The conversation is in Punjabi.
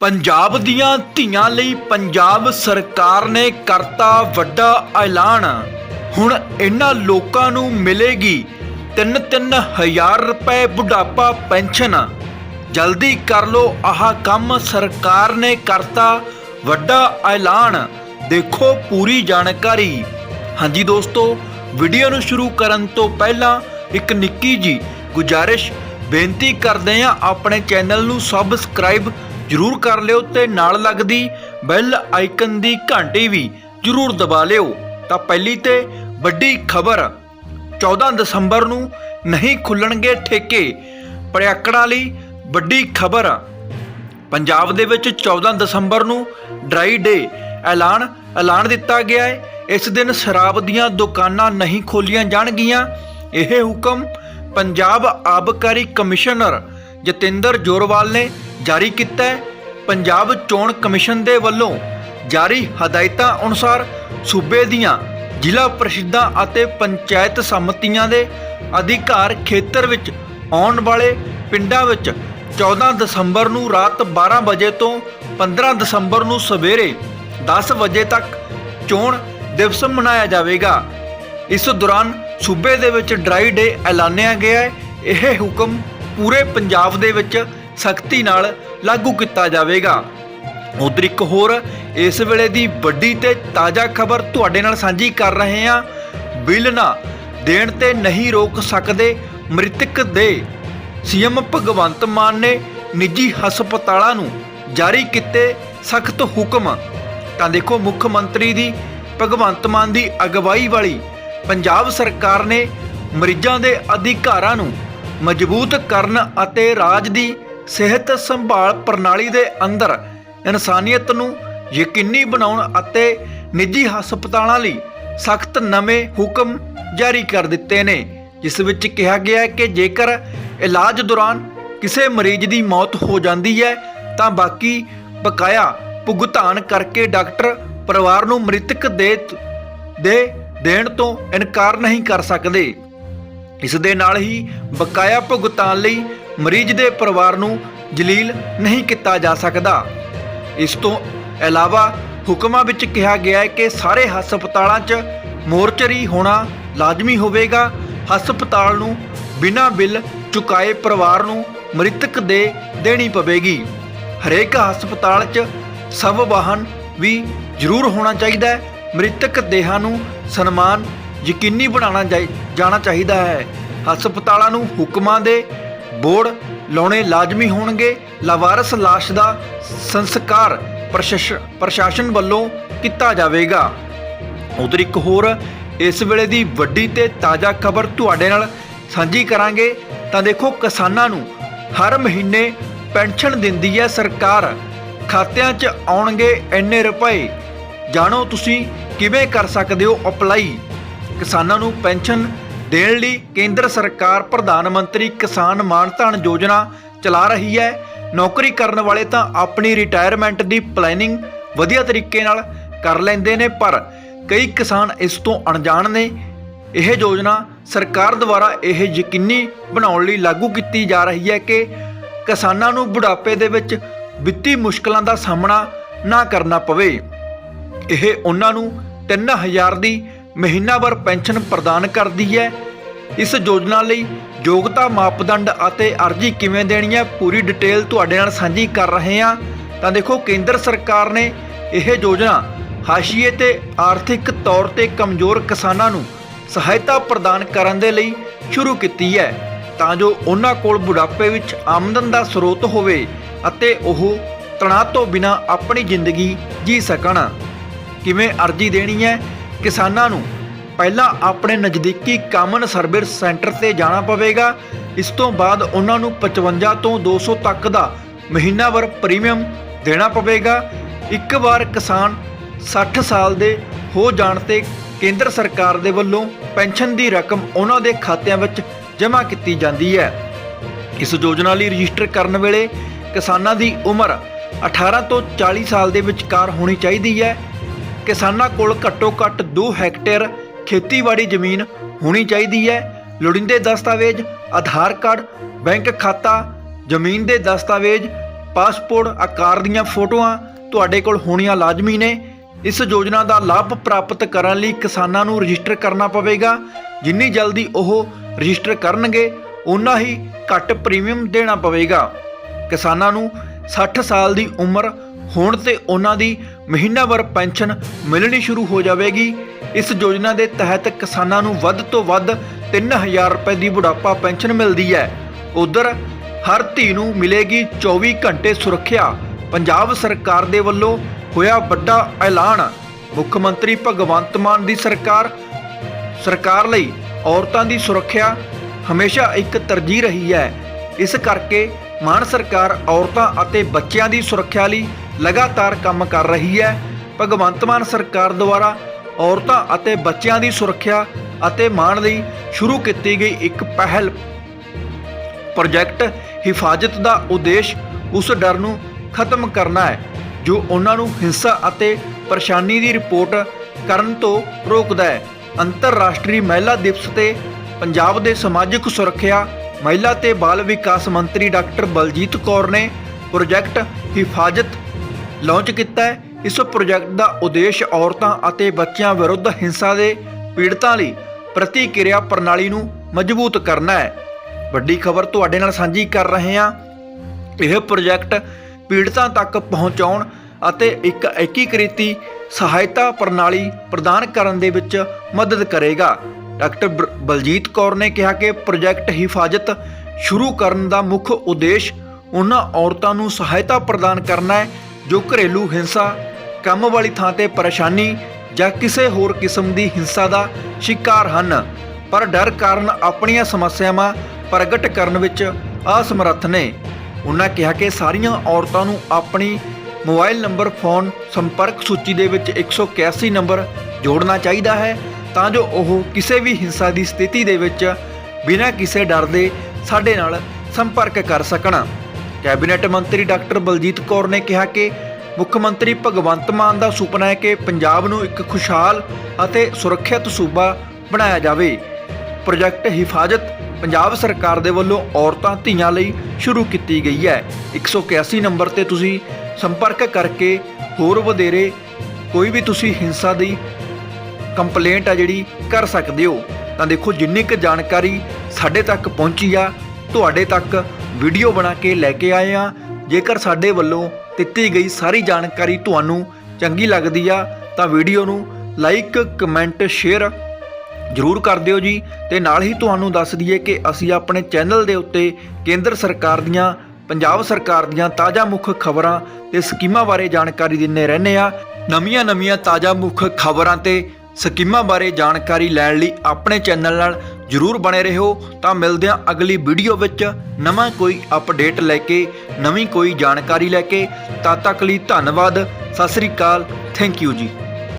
ਪੰਜਾਬ ਦੀਆਂ ਧੀਆਂ ਲਈ ਪੰਜਾਬ ਸਰਕਾਰ ਨੇ ਕਰਤਾ ਵੱਡਾ ਐਲਾਨ। ਹੁਣ ਇਹਨਾਂ ਲੋਕਾਂ ਨੂੰ ਮਿਲੇਗੀ 3-3 ਹਜ਼ਾਰ ਰੁਪਏ ਬੁਢਾਪਾ ਪੈਨਸ਼ਨ। ਜਲਦੀ ਕਰ ਲੋ ਆਹ ਕੰਮ ਸਰਕਾਰ ਨੇ ਕਰਤਾ ਵੱਡਾ ਐਲਾਨ। ਦੇਖੋ ਪੂਰੀ ਜਾਣਕਾਰੀ। ਹਾਂਜੀ ਦੋਸਤੋ, ਵੀਡੀਓ ਨੂੰ ਸ਼ੁਰੂ ਕਰਨ ਤੋਂ ਪਹਿਲਾਂ ਇੱਕ ਨਿੱਕੀ ਜੀ ਗੁਜਾਰਿਸ਼। ਬੇਨਤੀ ਕਰਦੇ ਹਾਂ, ਆਪਣੇ ਚੈਨਲ ਨੂੰ ਸਬਸਕ੍ਰਾਈਬ ਜਰੂਰ ਕਰ ਲਿਓ ਤੇ ਨਾਲ ਲੱਗਦੀ ਬੈਲ ਆਈਕਨ ਦੀ ਘੰਟੀ ਵੀ ਜਰੂਰ ਦਬਾ ਲਿਓ। ਤਾਂ ਪਹਿਲੀ ਤੇ ਵੱਡੀ ਖਬਰ 14 ਦਸੰਬਰ ਨੂੰ ਨਹੀਂ ਖੁੱਲਣਗੇ ਠੇਕੇ। ਪ੍ਰਿਆਕੜਾਂ ਲਈ ਵੱਡੀ ਖਬਰ, ਪੰਜਾਬ ਦੇ ਵਿੱਚ 14 ਦਸੰਬਰ ਨੂੰ ਡਰਾਈ ਡੇ ਐਲਾਨ ਐਲਾਨ ਦਿੱਤਾ ਗਿਆ ਹੈ। ਇਸ ਦਿਨ ਸ਼ਰਾਬ ਦੀਆਂ ਦੁਕਾਨਾਂ ਨਹੀਂ ਖੋਲੀਆਂ ਜਾਣਗੀਆਂ। ਇਹ ਹੁਕਮ ਪੰਜਾਬ ਆਬਕਾਰੀ ਕਮਿਸ਼ਨਰ ਜਤਿੰਦਰ ਜੋਰਵਾਲ ਨੇ ਜਾਰੀ ਕੀਤਾ ਹੈ। ਪੰਜਾਬ ਚੋਣ ਕਮਿਸ਼ਨ ਦੇ ਵੱਲੋਂ ਜਾਰੀ ਹਦਾਇਤਾਂ ਅਨੁਸਾਰ ਸੂਬੇ ਦੀਆਂ ਜ਼ਿਲ੍ਹਾ ਪ੍ਰਸ਼ਿਦਾਂ ਅਤੇ ਪੰਚਾਇਤ ਸਮਤੀਆਂ ਦੇ ਅਧਿਕਾਰ ਖੇਤਰ ਵਿੱਚ ਆਉਣ ਵਾਲੇ ਪਿੰਡਾਂ ਵਿੱਚ 14 ਦਸੰਬਰ ਨੂੰ ਰਾਤ 12 ਵਜੇ ਤੋਂ 15 ਦਸੰਬਰ ਨੂੰ ਸਵੇਰੇ 10 ਵਜੇ ਤੱਕ ਚੋਣ ਦਿਵਸ ਮਨਾਇਆ ਜਾਵੇਗਾ। ਇਸ ਦੌਰਾਨ ਸੂਬੇ ਦੇ ਵਿੱਚ ਡਰਾਈ ਡੇ ਐਲਾਨਿਆ ਗਿਆ ਹੈ। ਇਹ ਹੁਕਮ ਪੂਰੇ ਪੰਜਾਬ ਦੇ ਵਿੱਚ ਸਖਤੀ ਨਾਲ ਲਾਗੂ ਕੀਤਾ ਜਾਵੇਗਾ। ਉਧਰ ਇੱਕ ਹੋਰ, ਇਸ ਵੇਲੇ ਦੀ ਵੱਡੀ ਤੇ ਤਾਜ਼ਾ ਖਬਰ ਤੁਹਾਡੇ ਨਾਲ ਸਾਂਝੀ ਕਰ ਰਹੇ ਹਾਂ। ਬਿੱਲ ਨਾ ਦੇਣ ਤੇ ਨਹੀਂ ਰੋਕ ਸਕਦੇ ਮ੍ਰਿਤਕ ਦੇ। ਸੀਐਮ ਭਗਵੰਤ ਮਾਨ ਨੇ ਨਿੱਜੀ ਹਸਪਤਾਲਾਂ ਨੂੰ ਜਾਰੀ ਕੀਤੇ ਸਖਤ ਹੁਕਮ। ਤਾਂ ਦੇਖੋ, ਮੁੱਖ ਮੰਤਰੀ ਦੀ, ਭਗਵੰਤ ਮਾਨ ਦੀ ਅਗਵਾਈ ਵਾਲੀ ਪੰਜਾਬ ਸਰਕਾਰ ਨੇ ਮਰੀਜ਼ਾਂ ਦੇ ਅਧਿਕਾਰਾਂ ਨੂੰ ਮਜ਼ਬੂਤ ਕਰਨ ਅਤੇ ਰਾਜ ਦੀ ਸਿਹਤ ਸੰਭਾਲ ਪ੍ਰਣਾਲੀ ਦੇ ਅੰਦਰ ਇਨਸਾਨੀਅਤ ਨੂੰ ਯਕੀਨੀ ਬਣਾਉਣ ਅਤੇ ਨਿੱਜੀ ਹਸਪਤਾਲਾਂ ਲਈ ਸਖਤ ਨਵੇਂ ਹੁਕਮ ਜਾਰੀ ਕਰ ਦਿੱਤੇ ਨੇ, ਜਿਸ ਵਿੱਚ ਕਿਹਾ ਗਿਆ ਹੈ ਕਿ ਜੇਕਰ ਇਲਾਜ ਦੌਰਾਨ ਕਿਸੇ ਮਰੀਜ਼ ਦੀ ਮੌਤ ਹੋ ਜਾਂਦੀ ਹੈ, ਤਾਂ ਬਾਕੀ ਬਕਾਇਆ ਭੁਗਤਾਨ ਕਰਕੇ ਡਾਕਟਰ ਪਰਿਵਾਰ ਨੂੰ ਮ੍ਰਿਤਕ ਦੇ ਦੇ ਦੇਣ ਤੋਂ ਇਨਕਾਰ ਨਹੀਂ ਕਰ ਸਕਦੇ। ਇਸ ਦੇ ਨਾਲ ਹੀ ਬਕਾਇਆ ਭੁਗਤਾਨ ਲਈ ਮਰੀਜ਼ ਦੇ ਪਰਿਵਾਰ ਨੂੰ ਜਲੀਲ ਨਹੀਂ ਕੀਤਾ ਜਾ ਸਕਦਾ। ਇਸ ਤੋਂ ਇਲਾਵਾ ਹੁਕਮਾਂ ਵਿੱਚ ਕਿਹਾ ਗਿਆ ਹੈ ਕਿ ਸਾਰੇ ਹਸਪਤਾਲਾਂ 'ਚ ਮੋਰਚਰੀ ਹੋਣਾ ਲਾਜ਼ਮੀ ਹੋਵੇਗਾ। ਹਸਪਤਾਲ ਨੂੰ ਬਿਨਾਂ ਬਿੱਲ ਚੁਕਾਏ ਪਰਿਵਾਰ ਨੂੰ ਮ੍ਰਿਤਕ ਦੇ ਦੇਣੀ ਪਵੇਗੀ। ਹਰੇਕ ਹਸਪਤਾਲ 'ਚ ਸਭ ਵਾਹਨ ਵੀ ਜ਼ਰੂਰ ਹੋਣਾ ਚਾਹੀਦਾ ਹੈ। ਮ੍ਰਿਤਕ ਦੇਹਾਂ ਨੂੰ ਸਨਮਾਨ ਯਕੀਨੀ ਬਣਾਉਣਾ ਜਾਈ- ਜਾਣਾ ਚਾਹੀਦਾ ਹੈ। ਹਸਪਤਾਲਾਂ ਨੂੰ ਹੁਕਮਾਂ ਦੇ ਬੋਰਡ ਲਾਉਣੇ ਲਾਜ਼ਮੀ ਹੋਣਗੇ। ਲਾਵਾਰਸ ਲਾਸ਼ ਦਾ ਸੰਸਕਾਰ ਪ੍ਰਸ਼ਾਸ- ਪ੍ਰਸ਼ਾਸਨ ਵੱਲੋਂ ਕੀਤਾ ਜਾਵੇਗਾ। ਉਧਰ ਇੱਕ ਹੋਰ, ਇਸ ਵੇਲੇ ਦੀ ਵੱਡੀ ਤੇ ਤਾਜ਼ਾ ਖਬਰ ਤੁਹਾਡੇ ਨਾਲ ਸਾਂਝੀ ਕਰਾਂਗੇ। ਤਾਂ ਦੇਖੋ, ਕਿਸਾਨਾਂ ਨੂੰ ਹਰ ਮਹੀਨੇ ਪੈਨਸ਼ਨ ਦਿੰਦੀ ਹੈ ਸਰਕਾਰ। ਖਾਤਿਆਂ 'ਚ ਆਉਣਗੇ ਇੰਨੇ ਰੁਪਏ। ਜਾਣੋ ਤੁਸੀਂ ਕਿਵੇਂ ਕਰ ਸਕਦੇ ਹੋ ਅਪਲਾਈ। ਕਿਸਾਨਾਂ ਨੂੰ ਪੈਨਸ਼ਨ ਦੇਣ ਲਈ ਕੇਂਦਰ ਸਰਕਾਰ ਪ੍ਰਧਾਨ ਮੰਤਰੀ ਕਿਸਾਨ ਮਾਨ ਧਨ ਯੋਜਨਾ ਚਲਾ ਰਹੀ ਹੈ। ਨੌਕਰੀ ਕਰਨ ਵਾਲੇ ਤਾਂ ਆਪਣੀ ਰਿਟਾਇਰਮੈਂਟ ਦੀ ਪਲੈਨਿੰਗ ਵਧੀਆ ਤਰੀਕੇ ਨਾਲ ਕਰ ਲੈਂਦੇ ਨੇ, ਪਰ ਕਈ ਕਿਸਾਨ ਇਸ ਤੋਂ ਅਣਜਾਣ ਨੇ। ਇਹ ਯੋਜਨਾ ਸਰਕਾਰ ਦੁਆਰਾ ਇਹ ਯਕੀਨੀ ਬਣਾਉਣ ਲਈ ਲਾਗੂ ਕੀਤੀ ਜਾ ਰਹੀ ਹੈ ਕਿ ਕਿਸਾਨਾਂ ਨੂੰ ਬੁਢਾਪੇ ਦੇ ਵਿੱਚ ਵਿੱਤੀ ਮੁਸ਼ਕਲਾਂ ਦਾ ਸਾਹਮਣਾ ਨਾ ਕਰਨਾ ਪਵੇ। ਇਹ ਉਹਨਾਂ ਨੂੰ 3000 ਦੀ ਮਹੀਨਾਵਾਰ ਪੈਨਸ਼ਨ ਪ੍ਰਦਾਨ ਕਰਦੀ ਹੈ। ਇਸ ਯੋਜਨਾ ਲਈ ਯੋਗਤਾ ਮਾਪਦੰਡ ਅਤੇ ਅਰਜ਼ੀ ਕਿਵੇਂ ਦੇਣੀ ਹੈ, ਪੂਰੀ ਡਿਟੇਲ ਤੁਹਾਡੇ ਨਾਲ ਸਾਂਝੀ ਕਰ ਰਹੇ ਹਾਂ। ਤਾਂ ਦੇਖੋ, ਕੇਂਦਰ ਸਰਕਾਰ ਨੇ ਇਹ ਯੋਜਨਾ ਹਾਸ਼ੀਏ ਤੇ ਆਰਥਿਕ ਤੌਰ ਤੇ ਕਮਜ਼ੋਰ ਕਿਸਾਨਾਂ ਨੂੰ ਸਹਾਇਤਾ ਪ੍ਰਦਾਨ ਕਰਨ ਦੇ ਲਈ ਸ਼ੁਰੂ ਕੀਤੀ ਹੈ। ਤਾਂ ਜੋ ਉਹਨਾਂ ਕੋਲ ਬੁਢਾਪੇ ਵਿੱਚ ਆਮਦਨ ਦਾ ਸਰੋਤ ਹੋਵੇ ਅਤੇ ਉਹ ਤਣਾਅ ਤੋਂ ਬਿਨਾਂ ਆਪਣੀ ਜ਼ਿੰਦਗੀ ਜੀ ਸਕਣ। ਕਿਵੇਂ ਅਰਜ਼ੀ ਦੇਣੀ ਹੈ ਕਿਸਾਨਾਂ ਨੂੰ ਪਹਿਲਾਂ ਆਪਣੇ ਨਜ਼ਦੀਕੀ ਕਾਮਨ ਸਰਵਿਸ ਸੈਂਟਰ ਤੇ ਜਾਣਾ ਪਵੇਗਾ। ਇਸ ਤੋਂ ਬਾਅਦ ਉਹਨਾਂ ਨੂੰ 55 ਤੋਂ 200 ਤੱਕ ਦਾ ਮਹੀਨਾਵਰ ਪ੍ਰੀਮੀਅਮ ਦੇਣਾ ਪਵੇਗਾ। ਇੱਕ ਵਾਰ ਕਿਸਾਨ 60 ਸਾਲ ਦੇ ਹੋ ਜਾਣ ਤੇ ਕੇਂਦਰ ਸਰਕਾਰ ਦੇ ਵੱਲੋਂ ਪੈਨਸ਼ਨ ਦੀ ਰਕਮ ਉਹਨਾਂ ਦੇ ਖਾਤਿਆਂ ਵਿੱਚ ਜਮ੍ਹਾਂ ਕੀਤੀ ਜਾਂਦੀ ਹੈ। ਇਸ ਯੋਜਨਾ ਲਈ ਰਜਿਸਟਰ ਕਰਨ ਵੇਲੇ ਕਿਸਾਨਾਂ ਦੀ ਉਮਰ 18 ਤੋਂ 40 ਸਾਲ ਦੇ ਵਿਚਕਾਰ ਹੋਣੀ ਚਾਹੀਦੀ ਹੈ। ਕਿਸਾਨਾਂ ਕੋਲ ਘੱਟੋ ਘੱਟ 2 ਹੈਕਟੇਅਰ ਖੇਤੀਬਾੜੀ ਜ਼ਮੀਨ ਹੋਣੀ ਚਾਹੀਦੀ ਹੈ। ਲੋੜੀਂਦੇ ਦਸਤਾਵੇਜ਼, ਆਧਾਰ ਕਾਰਡ, ਬੈਂਕ ਖਾਤਾ, ਜ਼ਮੀਨ ਦੇ ਦਸਤਾਵੇਜ਼, ਪਾਸਪੋਰਟ ਆਕਾਰ ਦੀਆਂ ਫੋਟੋਆਂ ਤੁਹਾਡੇ ਕੋਲ ਹੋਣੀਆਂ ਲਾਜ਼ਮੀ ਨੇ। ਇਸ ਯੋਜਨਾ ਦਾ ਲਾਭ ਪ੍ਰਾਪਤ ਕਰਨ ਲਈ ਕਿਸਾਨਾਂ ਨੂੰ ਰਜਿਸਟਰ ਕਰਨਾ ਪਵੇਗਾ। ਜਿੰਨੀ ਜਲਦੀ ਉਹ ਰਜਿਸਟਰ ਕਰਨਗੇ ਉਨਾ ਹੀ ਘੱਟ ਪ੍ਰੀਮੀਅਮ ਦੇਣਾ ਪਵੇਗਾ। ਕਿਸਾਨਾਂ ਨੂੰ 60 ਸਾਲ ਦੀ ਉਮਰ ਹੋਣ ਤੇ ਉਹਨਾਂ ਦੀ ਮਹੀਨਾਵਾਰ ਪੈਨਸ਼ਨ ਮਿਲਣੀ ਸ਼ੁਰੂ ਹੋ ਜਾਵੇਗੀ। ਇਸ ਯੋਜਨਾ ਦੇ ਤਹਿਤ ਕਿਸਾਨਾਂ ਨੂੰ ਵੱਧ ਤੋਂ ਵੱਧ 3000 ਰੁਪਏ ਦੀ ਬੁਢਾਪਾ ਪੈਨਸ਼ਨ ਮਿਲਦੀ ਹੈ। ਉਧਰ ਹਰ ਧੀ ਨੂੰ ਮਿਲੇਗੀ 24 ਘੰਟੇ ਸੁਰੱਖਿਆ। ਪੰਜਾਬ ਸਰਕਾਰ ਦੇ ਵੱਲੋਂ ਹੋਇਆ ਵੱਡਾ ਐਲਾਨ। ਮੁੱਖ ਮੰਤਰੀ ਭਗਵੰਤ ਮਾਨ ਦੀ ਸਰਕਾਰ ਸਰਕਾਰ ਲਈ ਔਰਤਾਂ ਦੀ ਸੁਰੱਖਿਆ ਹਮੇਸ਼ਾ ਇੱਕ ਤਰਜੀਹ ਰਹੀ ਹੈ। ਇਸ ਕਰਕੇ ਮਾਨ ਸਰਕਾਰ ਔਰਤਾਂ ਅਤੇ ਬੱਚਿਆਂ ਦੀ ਸੁਰੱਖਿਆ ਲਈ ਲਗਾਤਾਰ ਕੰਮ ਕਰ ਰਹੀ ਹੈ। ਭਗਵੰਤ ਮਾਨ ਸਰਕਾਰ ਦੁਆਰਾ ਔਰਤਾਂ ਅਤੇ ਬੱਚਿਆਂ ਦੀ ਸੁਰੱਖਿਆ ਅਤੇ ਮਾਣ ਲਈ ਸ਼ੁਰੂ ਕੀਤੀ ਗਈ ਇੱਕ ਪਹਿਲ ਪ੍ਰੋਜੈਕਟ ਹਿਫਾਜ਼ਤ ਦਾ ਉਦੇਸ਼ ਉਸ ਡਰ ਨੂੰ ਖਤਮ ਕਰਨਾ ਹੈ, ਜੋ ਉਹਨਾਂ ਨੂੰ ਹਿੰਸਾ ਅਤੇ ਪਰੇਸ਼ਾਨੀ ਦੀ ਰਿਪੋਰਟ ਕਰਨ ਤੋਂ ਰੋਕਦਾ ਹੈ। ਅੰਤਰਰਾਸ਼ਟਰੀ ਮਹਿਲਾ ਦਿਵਸ ਤੇ ਪੰਜਾਬ ਦੇ ਸਮਾਜਿਕ ਸੁਰੱਖਿਆ ਮਹਿਲਾ ਤੇ ਬਾਲ ਵਿਕਾਸ ਮੰਤਰੀ ਡਾਕਟਰ ਬਲਜੀਤ ਕੌਰ ਨੇ ਪ੍ਰੋਜੈਕਟ ਹਿਫਾਜ਼ਤ ਲਾਂਚ ਕੀਤਾ ਹੈ। ਇਸ ਪ੍ਰੋਜੈਕਟ ਦਾ ਉਦੇਸ਼ ਔਰਤਾਂ ਅਤੇ ਬੱਚਿਆਂ ਵਿਰੁੱਧ ਹਿੰਸਾ ਦੇ ਪੀੜਤਾਂ ਲਈ ਪ੍ਰਤੀਕਿਰਿਆ ਪ੍ਰਣਾਲੀ ਨੂੰ ਮਜ਼ਬੂਤ ਕਰਨਾ ਹੈ। ਵੱਡੀ ਖਬਰ ਤੁਹਾਡੇ ਨਾਲ ਸਾਂਝੀ ਕਰ ਰਹੇ ਹਾਂ। ਇਹ ਪ੍ਰੋਜੈਕਟ ਪੀੜਤਾਂ ਤੱਕ ਪਹੁੰਚਾਉਣ ਅਤੇ ਇੱਕ ਏਕੀਕ੍ਰਿਤੀ ਸਹਾਇਤਾ ਪ੍ਰਣਾਲੀ ਪ੍ਰਦਾਨ ਕਰਨ ਦੇ ਵਿੱਚ ਮਦਦ ਕਰੇਗਾ। ਡਾਕਟਰ ਬਰ- ਬਲਜੀਤ ਕੌਰ ਨੇ ਕਿਹਾ ਕਿ ਪ੍ਰੋਜੈਕਟ ਹਿਫਾਜ਼ਤ ਸ਼ੁਰੂ ਕਰਨ ਦਾ ਮੁੱਖ ਉਦੇਸ਼ ਉਹਨਾਂ ਔਰਤਾਂ ਨੂੰ ਸਹਾਇਤਾ ਪ੍ਰਦਾਨ ਕਰਨਾ ਹੈ, ਜੋ ਘਰੇਲੂ ਹਿੰਸਾ, ਕੰਮ ਵਾਲੀ ਥਾਂ ਤੇ ਪਰੇਸ਼ਾਨੀ ਜਾਂ ਕਿਸੇ ਹੋਰ ਕਿਸਮ ਦੀ ਹਿੰਸਾ ਦਾ ਸ਼ਿਕਾਰ ਹਨ। ਪਰ ਡਰ ਕਾਰਨ ਆਪਣੀਆਂ ਸਮੱਸਿਆਵਾਂ ਪ੍ਰਗਟ ਕਰਨ ਵਿੱਚ ਅਸਮਰੱਥ ਨੇ। ਉਹਨਾਂ ਕਿਹਾ ਕਿ ਸਾਰੀਆਂ ਔਰਤਾਂ ਨੂੰ ਆਪਣੀ ਮੋਬਾਈਲ ਨੰਬਰ, ਫੋਨ, ਸੰਪਰਕ ਸੂਚੀ ਦੇ ਵਿੱਚ 181 ਨੰਬਰ ਜੋੜਨਾ ਚਾਹੀਦਾ ਹੈ ਤਾਂ ਜੋ ਉਹ ਕਿਸੇ ਵੀ ਹਿੰਸਾ ਦੀ ਸਥਿਤੀ ਦੇ ਵਿੱਚ ਬਿਨਾਂ ਕਿਸੇ ਡਰ ਦੇ ਸਾਡੇ ਨਾਲ ਸੰਪਰਕ ਕਰ ਸਕਣ। ਕੈਬਨਿਟ ਮੰਤਰੀ ਡਾਕਟਰ ਬਲਜੀਤ ਕੌਰ ਨੇ ਕਿਹਾ ਕਿ ਮੁੱਖ ਮੰਤਰੀ ਭਗਵੰਤ ਮਾਨ ਦਾ ਸੁਪਨਾ ਹੈ ਕਿ ਪੰਜਾਬ ਨੂੰ ਇੱਕ ਖੁਸ਼ਹਾਲ ਅਤੇ ਸੁਰੱਖਿਅਤ ਸੂਬਾ ਬਣਾਇਆ ਜਾਵੇ। ਪ੍ਰੋਜੈਕਟ ਹਿਫਾਜ਼ਤ ਪੰਜਾਬ ਸਰਕਾਰ ਦੇ ਵੱਲੋਂ ਔਰਤਾਂ ਧੀਆਂ ਲਈ ਸ਼ੁਰੂ ਕੀਤੀ ਗਈ ਹੈ। 181 ਨੰਬਰ ਤੇ ਤੁਸੀਂ ਸੰਪਰਕ ਕਰਕੇ ਹੋਰ ਵਧੇਰੇ ਕੋਈ ਵੀ ਤੁਸੀਂ ਹਿੰਸਾ ਦੀ ਕੰਪਲੇਂਟ ਆ ਜਿਹੜੀ ਕਰ ਸਕਦੇ ਹੋ, ਤਾਂ ਦੇਖੋ ਜਿੰਨੀ ਕੁ ਜਾਣਕਾਰੀ ਸਾਡੇ ਤੱਕ ਪਹੁੰਚੀ ਆ, ਤੁਹਾਡੇ ਤੱਕ ਵੀਡੀਓ ਬਣਾ ਕੇ ਲੈ ਕੇ ਆਏ ਆ। ਜੇਕਰ ਸਾਡੇ ਵੱਲੋਂ ਦਿੱਤੀ ਗਈ ਸਾਰੀ ਜਾਣਕਾਰੀ ਤੁਹਾਨੂੰ ਚੰਗੀ ਲੱਗਦੀ ਆ, ਤਾਂ ਵੀਡੀਓ ਨੂੰ ਲਾਈਕ, ਕਮੈਂਟ, ਸ਼ੇਅਰ ਜਰੂਰ ਕਰ ਦਿਓ ਜੀ। ਤੇ ਨਾਲ ਹੀ ਤੁਹਾਨੂੰ ਦੱਸ ਦਈਏ ਕਿ ਅਸੀਂ ਆਪਣੇ ਚੈਨਲ ਦੇ ਉੱਤੇ ਕੇਂਦਰ ਸਰਕਾਰ ਦੀਆਂ, ਪੰਜਾਬ ਸਰਕਾਰ ਦੀਆਂ ਤਾਜ਼ਾ ਮੁੱਖ ਖਬਰਾਂ ਤੇ ਸਕੀਮਾਂ ਬਾਰੇ ਜਾਣਕਾਰੀ ਦਿੰਦੇ ਰਹਿੰਦੇ ਆ। ਨਵੀਆਂ-ਨਵੀਆਂ ਤਾਜ਼ਾ ਮੁੱਖ ਖਬਰਾਂ ਤੇ ਸਕੀਮਾਂ ਬਾਰੇ ਜਾਣਕਾਰੀ ਲੈਣ ਲਈ ਆਪਣੇ ਚੈਨਲ ਨਾਲ ਜਰੂਰ ਬਣੇ ਰਹੋ। ਤਾਂ ਮਿਲਦੇ ਹਾਂ ਅਗਲੀ ਵੀਡੀਓ ਵਿੱਚ। ਨਵਾਂ ਕੋਈ ਅਪਡੇਟ ਲੈ ਕੇ, ਨਵੀਂ ਕੋਈ ਜਾਣਕਾਰੀ ਲੈ ਕੇ। ਤਦ ਤੱਕ ਲਈ ਧੰਨਵਾਦ। ਸਤਿ ਸ੍ਰੀ ਅਕਾਲ। ਥੈਂਕ ਯੂ ਜੀ।